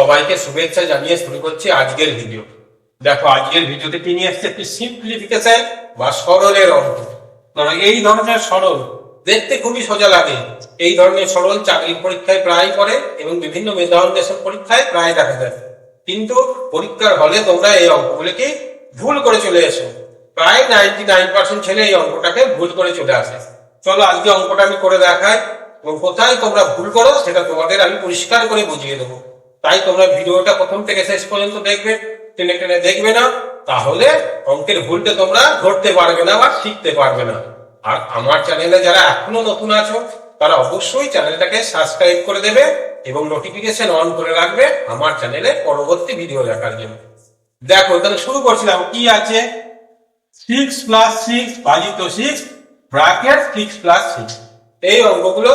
সবাইকে শুভেচ্ছা জানিয়ে শুরু করছি আজকের ভিডিও। দেখো, আজকের ভিডিওতে কি নিয়ে এসছে? একটি সিম্পলিফিকেশন বা সরলের অঙ্ক। ধরো, এই ধরনের সরল দেখতে খুবই সোজা লাগে। এই ধরনের সরল চাকরির পরীক্ষায় প্রায় করে এবং বিভিন্ন মেধান্বেষণ পরীক্ষায় প্রায় দেখা যায়। কিন্তু পরীক্ষার হলে তোমরা এই অঙ্কগুলিকে ভুল করে চলে এসো। প্রায় নাইনটি নাইন পার্সেন্ট ছেলে এই অঙ্কটাকে ভুল করে চলে আসে। চলো, আজকে অঙ্কটা আমি করে দেখাই। এবং কোথায় তোমরা ভুল করো, সেটা তোমাদের আমি পরিষ্কার করে বুঝিয়ে দেবো। তাই তোমরা ভিডিওটা প্রথম থেকে শেষ পর্যন্ত দেখবে, টেনে টেনে দেখবে না, তাহলে অঙ্কের ভুলটা তোমরা ধরতে পারবে না বা শিখতে পারবে না। আর আমার চ্যানেলে যারা এখনও নতুন আছো, তারা অবশ্যই চ্যানেলটাকে সাবস্ক্রাইব করে দেবে এবং নোটিফিকেশন অন করে রাখবে আমার চ্যানেলে পরবর্তী ভিডিও দেখার জন্য। দেখো, তাহলে শুরু করছিলাম। কি আছে? সিক্স প্লাস সিক্স ভাজিত six bracket six plus six এই অঙ্কগুলো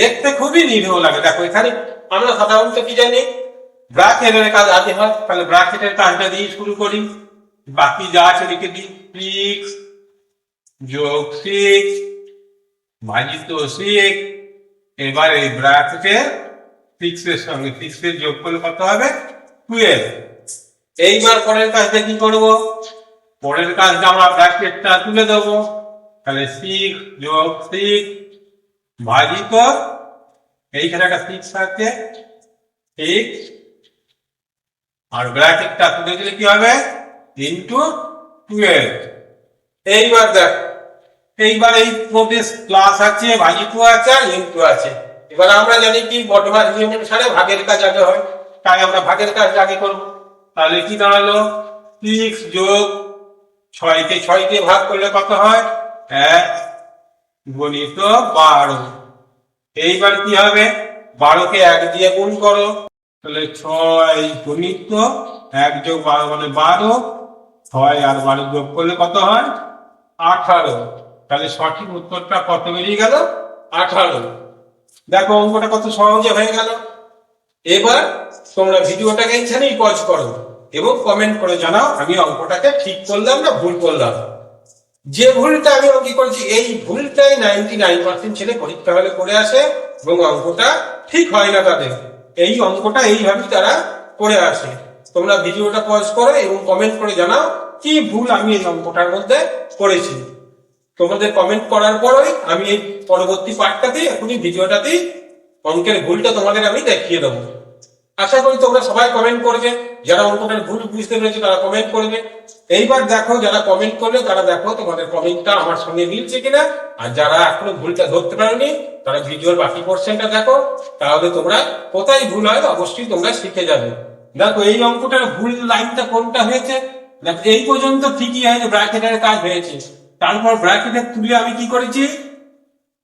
দেখতে খুবই নিরীহ লাগে। দেখো, এখানে আমরা সাধারণত কি জানি? ব্র্যাকেটের কাজ আগে হয়? তাহলে ব্র্যাকেটের কাজটা দিয়ে শুরু করি। বাকি যা আছে লিখে দিই। সিক্স যোগ সিক্স ভাজিত সিক্স এবার এই ব্র্যাকেটের সিক্স সঙ্গে সিক্স যোগ করলে কত হবে? টুয়েলভ এইবার পরের কাজটা কি করব? পরের কাজটা আমরা ব্র্যাকেটটা তুলে দেবো। তাহলে সিক্স যোগ সিক্স ভাজিত এইখানে একটা সিক্স আছে সিক্স আর ব্র্যাকেটটা তুলে দিলে কি হবে? ইন্টু টুয়েলভ এইবার দেখ, এইবার এই প্রদেশ প্লাস আছে ভাজিত আছে, আর ইন্টু আছে। এবার আমরা জানি কি বর্তমান নিয়ম অনুসারে ভাগের কাজ আগে হয়। তাই আমরা ভাগের কাজ আগে করব। তাহলে কি দাঁড়াল? সিক্স যোগ ছয়কে ছয় দিয়ে ভাগ করলে কত হয়? এক গণিত বারো। এইবার কি হবে? বারোকে এক দিয়ে গুণ করো। তাহলে ছয় গণিত এক যোগ বারো মানে বারো, ছয় আর বারো যোগ করলে কত হয়? আঠারো। তাহলে সঠিক উত্তরটা কত বেরিয়ে গেল? আঠারো। দেখো অঙ্কটা কত সহজে হয়ে গেল। এবার তোমরা ভিডিওটাকে এইখানেই পজ করো এবং কমেন্ট করে জানাও, আমি অঙ্কটাকে ঠিক করলাম না ভুল করলাম। যে ভুলটা আমি অঙ্কি করেছি, এই ভুলটাই নাইনটি নাইন পার্সেন্ট ছেলে পরীক্ষা হলে করে আসে এবং অঙ্কটা ঠিক হয় না তাদের। এই অঙ্কটা এইভাবেই তারা করে আসে তোমরা ভিডিওটা পজ করো এবং কমেন্ট করে জানাও কি ভুল আমি এই অঙ্কটার মধ্যে করেছি। তোমাদের কমেন্ট করার পরই আমি এই পরবর্তী পার্টটাতে এখনই ভিডিওটাতেই অঙ্কের ভুলটা তোমাদের আমি দেখিয়ে দেবো। আশা করি তোমরা সবাই কমেন্ট করবে যারা অঙ্কটার ভুল বুঝতে পেরেছে, তারা কমেন্ট করবে এইবার দেখো, যারা কমেন্ট করবে, তারা দেখো তোমাদের কমেন্টটা আমার সঙ্গে মিলছে কিনা। আর যারা এখনও ভুলটা ধরতে পারোনি, তারা ভিডিওর বাকি পোর্শনটা দেখো। তাহলে তোমরা কোথায় ভুল হয়, অবশ্যই তোমরা শিখে যাবে। দেখো, এই অঙ্কটার ভুল লাইনটা কোনটা হয়েছে? দেখো, এই পর্যন্ত ঠিকই হয়েছে ব্র্যাকেটের কাজ হয়েছে। তারপর ব্র্যাকেটের তুলে আমি কি করেছি?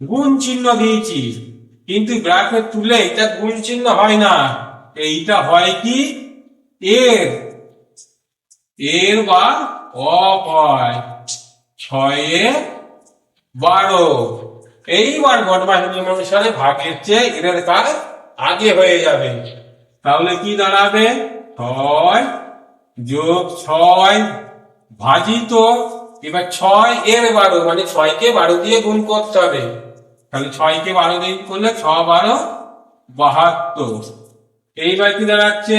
গুণ চিহ্ন দিয়েছি। কিন্তু ব্র্যাকেট তুলে এটা গুণ চিহ্ন হয় না। এইটা হয় কি? এর। এর বা অফ হয় ছয়ে বারো। এইবার বদমাস নিয়ম অনুসারে ভাগের চেয়ে এর কাজ আগে হয়ে যাবে। তাহলে কি দাঁড়াবে? ছয় যোগ ছয় ভাজিত। এবার ছয় এর বারো মানে ছয়কে বারো দিয়ে গুণ করতে হবে। তাহলে ছয়কে বারো দিয়ে করলে ছ বারো বাহাত্তর। এইবার কি দাঁড়াচ্ছে?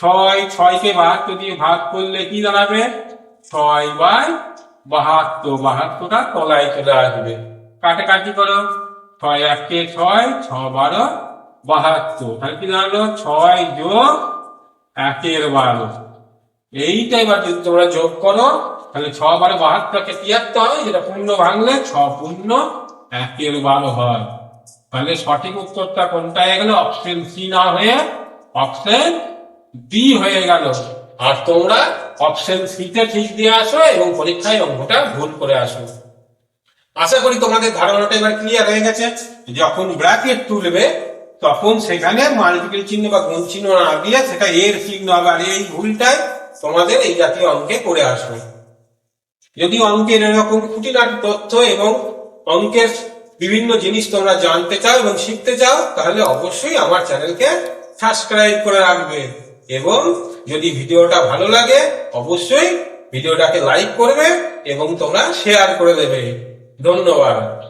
ছয়, ছয়কে বাহাত্তর দিয়ে ভাগ করলে কি দাঁড়াবে? ছয় বাই বাহাত্তর। বাহাত্তরটা তলায় চলে আসবে। কাটাকাটি করো? ছয়, এককে ছয়, ছ বারো, বাহাত্তর। তাহলে কি দাঁড়াল? ছয় যোগ একের বারো। এইটা এবার যদি তোমরা যোগ করো, তাহলে ছ বারো বাহাত্তরকে তিয়াত্তর হয়, যেটা পূর্ণ ভাঙলে ছ পূর্ণ একের বারো হয়। তাহলে সঠিক উত্তরটা কোনটা হয়ে গেল? অপশন সি না হয়ে অপশন বি হয়ে গেল। আর তোমরা অপশন সিতে ঠিক দিয়ে আসো এবং পরীক্ষায় অঙ্কটা ভুল করে আসো। আশা করি তোমাদের ধারণাটা এবার ক্লিয়ার হয়ে গেছে। যখন ব্র্যাকেট তুলবে তখন সেখানে মাল্টিপল চিহ্ন বা গুণ চিহ্ন না দিয়ে সেটা এর চিহ্ন হবে আর এই ভুলটাই তোমাদের এই জাতীয় অঙ্কে করে আসবে। যদি অঙ্কের এরকম খুঁটিনাটি তথ্য এবং অঙ্কের বিভিন্ন জিনিস তোমরা জানতে চাও এবং শিখতে চাও, তাহলে অবশ্যই আমার চ্যানেলকে সাবস্ক্রাইব করে রাখবে। এবং যদি ভিডিওটা ভালো লাগে, অবশ্যই ভিডিওটাকে লাইক করবে এবং তোমরা শেয়ার করে দেবে। ধন্যবাদ।